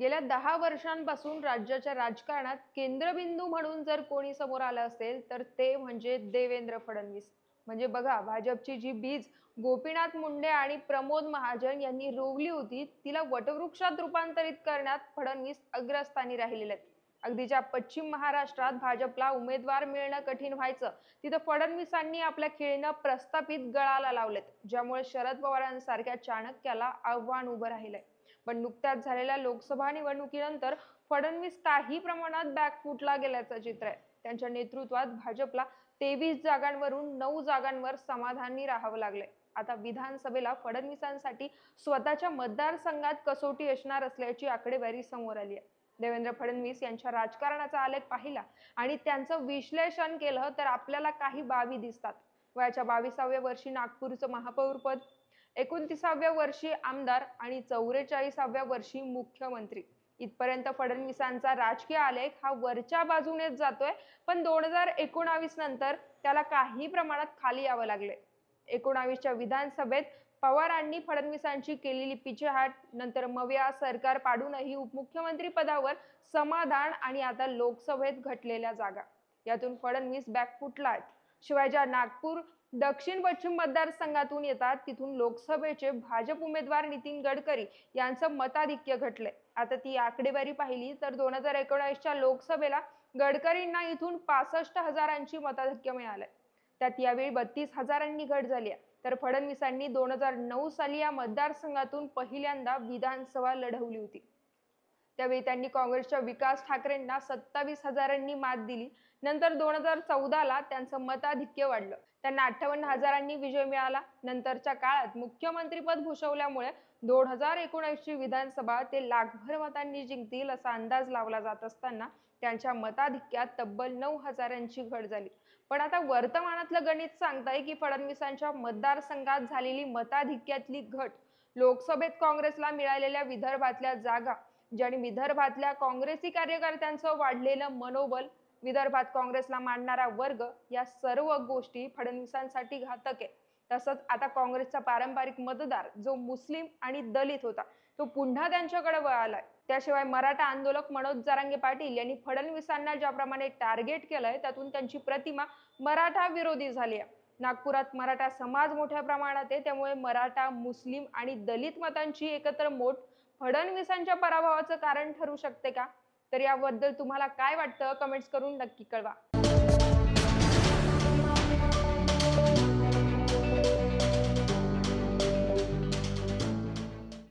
गेल्या दहा वर्षांपासून राज्याच्या राजकारणात केंद्रबिंदू म्हणून जर कोणी समोर आलं असेल तर ते म्हणजे देवेंद्र फडणवीस. म्हणजे बघा भाजपची जी बीज गोपीनाथ मुंडे आणि प्रमोद महाजन यांनी रोवली होती तिला वटवृक्षात रूपांतरित करण्यात फडणवीस अग्रस्थानी राहिलेले आहेत. अगदी ज्या पश्चिम महाराष्ट्रात भाजपला उमेदवार मिळणं कठीण व्हायचं तिथं फडणवीसांनी आपल्या खेळीनं प्रस्थापित गळाला लावलेत ज्यामुळे शरद पवारांसारख्या चाणक्याला आव्हान उभं राहिलंय. पण नुकत्याच झालेल्या लोकसभा निवडणुकीनंतर फडणवीस काही प्रमाणात बॅकफूटला गेल्याचं चित्र आहे. त्यांच्या नेतृत्वात भाजपला तेवीस जागांवरून नऊ जागांवर समाधानी राहावं लागलंय. आता विधानसभेला फडणवीसांसाठी स्वतःच्या मतदारसंघात कसोटी असणार असल्याची आकडेवारी समोर आली आहे. देवेंद्र फडणवीस यांच्या राजकारणाचा आलेख पाहिला आणि त्यांचं विश्लेषण केलं तर आपल्याला काही बावी दिसतात. वयाच्या बावीसाव्या वर्षी नागपूरचं महापौरपद एकोणतीसाव्या वर्षी आमदार आणि चौवेचाळीसाव्या वर्षी मुख्यमंत्री. इथपर्यंत फडणवीसांचा राजकीय आलेख हा वरच्या बाजूनेच जातोय पण दोन हजार एकोणावीस नंतर त्याला काही प्रमाणात खाली यावं लागले. एकोणावीसच्या विधानसभेत पवारांनी फडणवीसांची केलेली पिछेहाट नंतर मव्या सरकार पाडूनही उपमुख्यमंत्री पदावर समाधान आणि आता लोकसभेत घटलेल्या जागा. यातून फडणवीस बॅकफुटला आहेत. शिवाय ज्या नागपूर दक्षिण पश्चिम मतदारसंघातून येतात. तिथून लोकसभेचे भाजप उमेदवार नितीन गडकरी यांचं मताधिक्य घटलंय. आता ती आकडेवारी पाहिली तर दोन हजार एकोणीसच्या लोकसभेला गडकरींना इथून पासष्ट हजारांची मताधिक्य मिळालंय. त्यात यावेळी बत्तीस हजारांनी घट झाली आहे. तर फडणवीसांनी दोन हजार नऊ साली या मतदारसंघातून पहिल्यांदा विधानसभा लढवली होती. त्यावेळी त्यांनी काँग्रेसच्या विकास ठाकरेंना सत्तावीस हजारांनी मात दिली. नंतर दोन हजार चौदाला त्यांचं मताधिक्य वाढलं. त्यांना अठ्ठावन्न हजारांनी विजय मिळाला. नंतरच्या काळात मुख्यमंत्रीपद भूषवल्यामुळे दोन हजार एकोणऐंशी विधानसभा ते लाखभर मतांनी जिंकतील असा अंदाज लावला जात असताना त्यांच्या मताधिक्यात तब्बल नऊ हजारांची घट झाली. पण आता वर्तमानातलं गणित सांगताय की फडणवीसांच्या मतदारसंघात झालेली मताधिक्यातली घट लोकसभेत काँग्रेसला मिळालेल्या विदर्भातल्या जागा ज्याने विदर्भातल्या काँग्रेसी कार्यकर्त्यांचं वाढलेलं मनोबल विदर्भात काँग्रेसला मांडणारा वर्ग या सर्व गोष्टी फडणवीसांसाठी घातक आहे. तसंच आता काँग्रेसचा पारंपरिक मतदार जो मुस्लिम आणि दलित होता तो पुन्हा त्यांच्याकडे वळालाय त्याशिवाय मराठा आंदोलक मनोज जरांगे पाटील यांनी फडणवीसांना ज्याप्रमाणे टार्गेट केलंय त्यातून त्यांची प्रतिमा मराठा विरोधी झाली आहे. नागपुरात मराठा समाज मोठ्या प्रमाणात आहे त्यामुळे मराठा मुस्लिम आणि दलित मतांची एकत्र मोठ फडणवीसांच्या पराभवाचं कारण ठरू शकते का? तर याबद्दल तुम्हाला काय वाटतं? कमेंट्स करून नक्की कळवा.